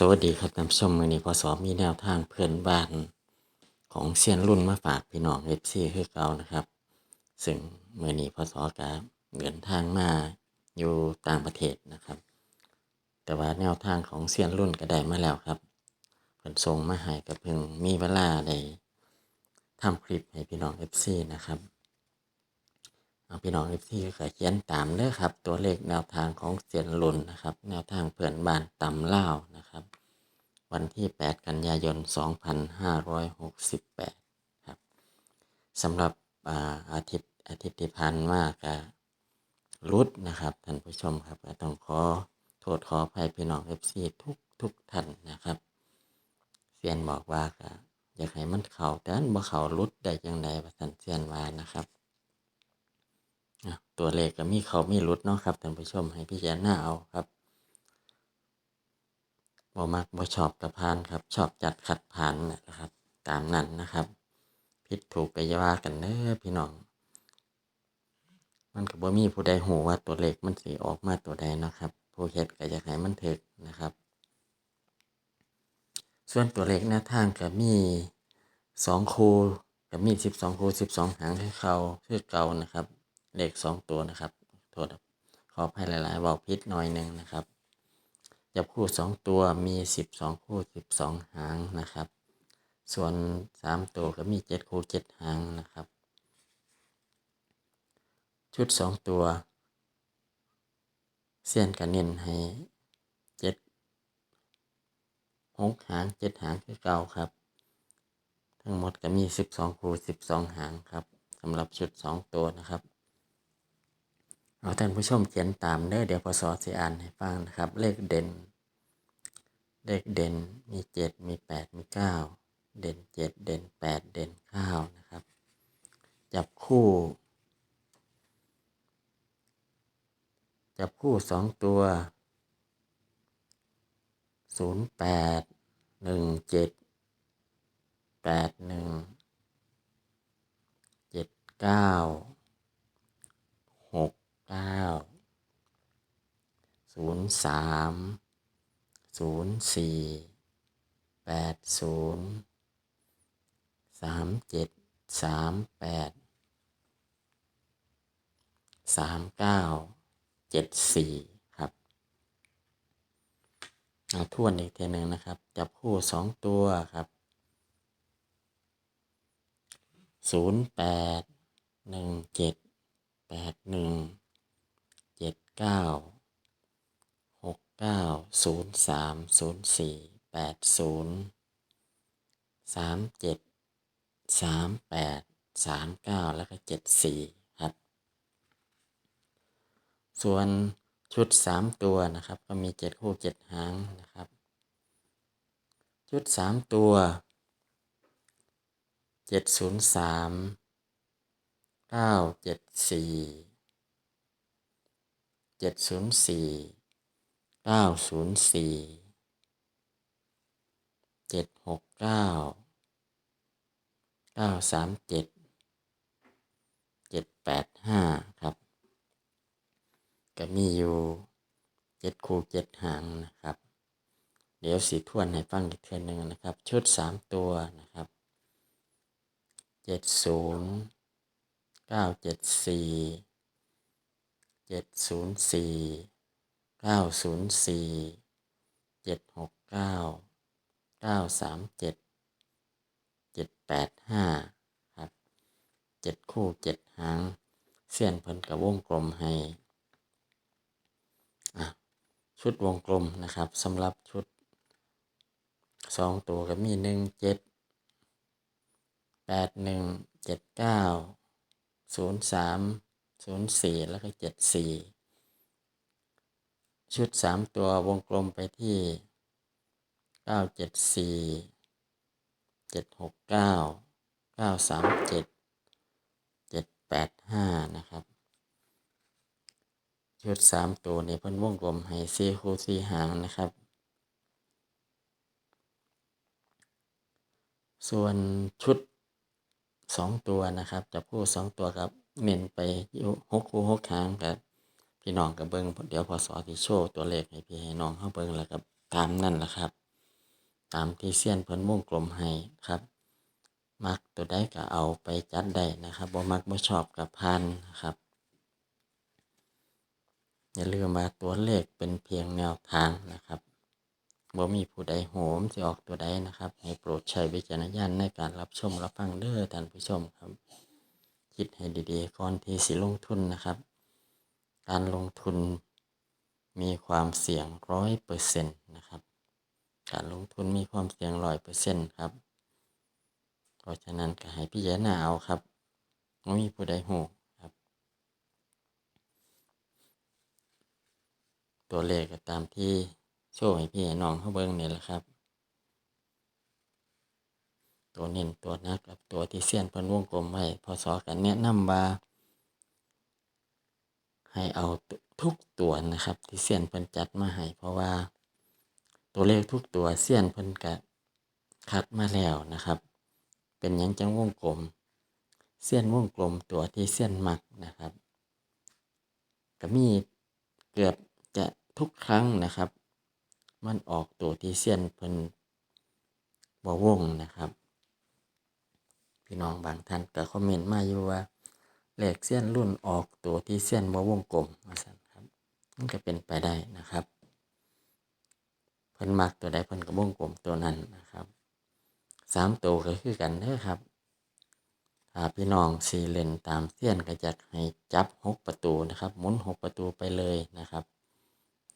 สวัสดีครับท่านผู้ชมมือนี้พศมีแนวทางเพื่อนบ้านของเซียนรุ่นมาฝากพี่น้องเอฟซีคือเก่านะครับ ซึ่งมือนี้พศกาเดินทางมาอยู่ต่างประเทศนะครับ แต่ว่าแนวทางของเซียนรุ่นก็ได้มาแล้วครับเพิ่นส่งมาให้ก็เพิ่งมีเวลาได้ทำคลิปให้พี่น้องเอฟซีนะครับ เอาพี่น้องเอฟซีก็เขียนตามเด้อครับ ตัวเลขแนวทางของเซียนรุ่นนะครับ แนวทางเพื่อนบ้านต่ำเล่านะครับ วันที่ 8 กันยายน 2568 ครับสำหรับอาทิตย์อาทิตย์ที่ผ่านมาก็รุดนะครับท่านผู้ชมครับต้องขอโทษขออภัยพี่น้อง FC ทุกทุกท่านนะครับเซียนบอกว่าก็อยากให้มันเข่าแต่อันบ่เข่ารุดได้ยังไงว่าท่นเซียนว่านะครับ ตัวเลขก็มีเขามีรุดเนาะครับท่านผู้ชมให้พิจารณาเอาครับบ่มักบ่ชอบกระพานครับ ชอบจัดขัดผ่านนะครับ ตามนั้นนะครับ ผิดถูกก็อย่าว่ากันเด้อพี่น้อง มันก็บ่มีผู้ใดหูว่าตัวเลขมันสิออกมาตัวใดนะครับ ผู้เฮ็ดก็อยากให้มันถึกนะครับ ส่วนตัวเลขหน้าทางก็มีสองคูก็มีสิบสองคูสิบสองหางให้เขาคือเก่านะครับ เลขสองตัวนะครับโทษขอให้หลายๆเบาพิษหน่อยหนึ่งนะครับจับคู่สองตัวมีสิบสองคู่สิบสองหางนะครับ ส่วนสามตัวก็มีเจ็ดคู่เจ็ดหางนะครับ ชุดสองตัว เสี้ยนกันเน้นให้เจ็ดหกหางเจ็ดหางคือเก่าครับ ทั้งหมดก็มีสิบสองคู่สิบสองหางครับสำหรับชุดสองตัวนะครับ เอาท่านผู้ชมเขียนตามเด้อเดี๋ยวพศสิอ่านให้ฟังนะครับ เลขเด่น เลขเด่นมีเจ็ดมีแปดมีเก้าเด่นเจ็ดเด่นแปดเด่นเก้านะครับ จับคู่ จับคู่สองตัวศูนย์แปดหนึ่งเจ็ดแปดหนึ่งเจ็ดเก้าหก เก้าศูนย์สามศูนย์สี่แปดศูนย์สามเจ็ดสามแปดสามเก้าเจ็ดสี่ครับเอาทวนอีกทีหนึ่งนะครับ จับคู่สองตัวครับศูนย์แปดหนึ่งเจ็ดแปดหนึ่ง เก้าหกเก้าศูนย์สามศูนย์สี่แปดศูนย์สามเจ็ดสามแปดสามเก้าแล้วก็เจ็ดสี่ครับ ส่วนชุดสามตัวนะครับ ก็มีเจ็ดคู่เจ็ดหางนะครับ ชุดสามตัวเจ็ดศูนย์สามเก้าเจ็ดสี่ เจ็ดศูนย์สี่เก้าศูนย์สี่เจ็ดหกเก้าเก้าสามเจ็ดเจ็ดแปดห้าครับ ก็มีอยู่เจ็ดคูเจ็ดหางนะครับ เดี๋ยวสีทวนให้ฟังอีกเทื่อหนึ่งนะครับ ชุดสามตัวนะครับเจ็ดศูนย์เก้าเจ็ดสี่ เจ็ดศูนย์สี่เก้าศูนย์สี่เจ็ดหกเก้าเก้าสามเจ็ดเจ็ดแปดห้าครับเจ็ดคู่เจ็ดหางเสี้ยนเพิ่นกับวงกลมให้ชุดวงกลมนะครับสำหรับชุดสองตัวก็มีหนึ่งเจ็ดแปดหนึ่งเจ็ดเก้าศูนย์สาม ศูนย์สี่แล้วก็เจ็ดสี่ชุดสามตัววงกลมไปที่เก้าเจ็ดสี่เจ็ดหกเก้าเก้าสามเจ็ดเจ็ดแปดห้านะครับ ชุดสามตัวในเพิ่นวงกลมให้สี่คู่สี่หางนะครับ ส่วนชุดสองตัวนะครับจับคู่สองตัวครับ เน้นไปอยู่หกคู่หกหางกับพี่น้องกับเบิ้งเดี๋ยวพอสอที่โชว์ตัวเลขให้พี่ให้น้องเข้าเบิ้งแล้วกับตามนั่นแหละครับ ตามที่เซียนเพิ่นวงกลมให้ครับ มักตัวใดก็เอาไปจัดได้นะครับบ่มักบ่ชอบกับพานนะครับ อย่าลืมว่าตัวเลขเป็นเพียงแนวทางนะครับบ่มีผู้ใดโหมสิออกตัวใดนะครับ ให้โปรดใช้วิจารณญาณในการรับชมรับฟังเด้อท่านผู้ชมครับ คิดให้ดีๆก่อนที่สิลงทุนนะครับ การลงทุนมีความเสี่ยงร้อยเปอร์เซ็นต์นะครับ การลงทุนมีความเสี่ยงร้อยเปอร์เซ็นต์ครับ เพราะฉะนั้นก็ให้พิจารณาเอาครับไม่มีผู้ใดหูครับ ตัวเลขก็ตามที่โชว์ให้พี่ให้น้องเขาเบิ่งเนี่ยแหละครับ ตัวเน้นตัวนักกับตัวที่เสี้ยนเพิ่นวงกลมไว้พอสอกันแนะนำว่า ให้เอาทุกตัวนะครับ ที่เสี้ยนเพิ่นจัดมาให้เพราะว่า ตัวเลขทุกตัวเสี้ยนเพิ่นก็คัดมาแล้วนะครับ เป็นยังจังวงกลม เสี้ยนวงกลมตัวที่เสี้ยนมักนะครับก็มีเกือบจะทุกครั้งนะครับ มันออกตัวที่เสี้ยนเพิ่นบ่วงนะครับ พี่น้องบางท่านก็คอมเมนต์มาอยู่ว่าเลขเส้นรุ่นออกตัวที่เส้นบ่วงกลมว่าซั่นครับมันก็เป็นไปได้นะครับเพิ่นมักตัวใดเพิ่นก็วงกลมตัวนั้นนะครับสามตัวก็คือกันเด้อครับถ้าพี่น้องสี่เลนตามเส้นก็จะให้จับหกประตูนะครับหมุนหกประตูไปเลยนะครับ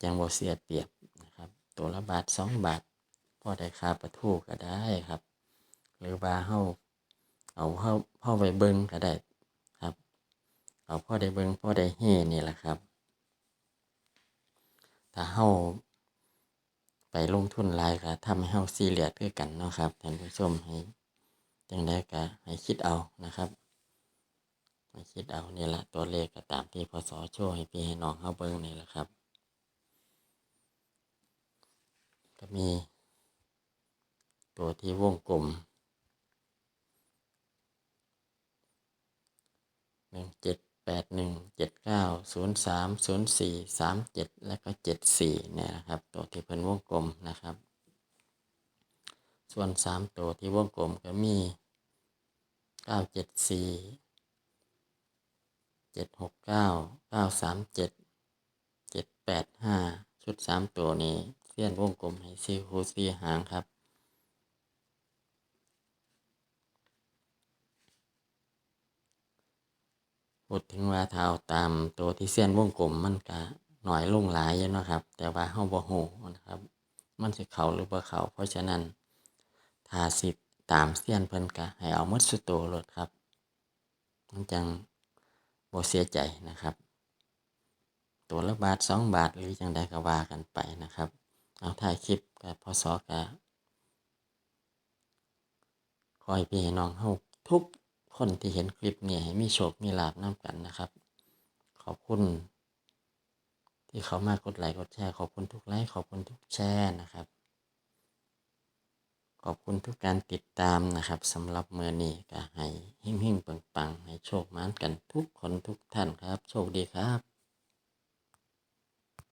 จังบ่เสียเปรียบนะครับ ตัวละบาทสองบาทพอได้ค่าประตูก็ได้ครับ หรือว่าเฮาเอาเฮา เบิ่งก็ได้ครับเอาพ่อได้เบิ่งพ่อได้เฮนี่แหละครับ ถ้าเฮาไปลงทุนหลายก็ทำให้เฮาซีเรียสคือกันเนาะครับท่านผู้ชมให้จังได้ก็ให้คิดเอานะครับให้คิดเอานี่แหละตัวเลขก็ตามที่พศโชว์ให้พี่ให้น้องเฮาเบิ่งนี่แหละครับ ก็มี ตัวที่วงกลม นึ่งเจ็ดแปดหนึ่งเจ็ดเก้าศูนย์สามศูนย์สี่สามเจ็ดแล้วก็เจ็ดสี่เนี่ยนะครับ ตัวที่เป็นวงกลมนะครับ ส่วนสามตัวที่วงกลมก็มีเก้าเจ็ดสี่เจ็ดหกเก้าเก้าสามเจ็ดเจ็ดแปดห้าชุดสามตัวนี้เสี้ยนวงกลมให้ซีคูซีหางครับ พูดถึงว่าถ้าเอาตามตัวที่เส้นวงกลมมันก็หน่อยลงหลายอยู่นะครับ แต่ว่าเฮาบ่ฮู้นะครับ มันสิเข้าหรือบ่เข้าเพราะฉะนั้นถ้าสิตามเส้นเพิ่นก็ให้เอาหมดสุดโตโลดครับมันจังบ่เสียใจนะครับ ตัวละบาทสองบาทหรือจังใดก็ว่ากันไปนะครับ เอาถ่ายคลิปกับพศก็ขอให้พี่น้องเฮาทุก คนที่เห็นคลิปเนี่ยให้มีโชคมีลาบน้ำกันนะครับ ขอบคุณ ที่เขามากดไลค์กดแชร์ขอบคุณทุกไลค์ขอบคุณทุกแชร์นะครับ ขอบคุณทุกการติดตามนะครับสำหรับเมื่อนี้ก็ให้หิ่งหิ่งปังปังให้โชคมานกันทุกคนทุกท่านครับ โชคดีครับ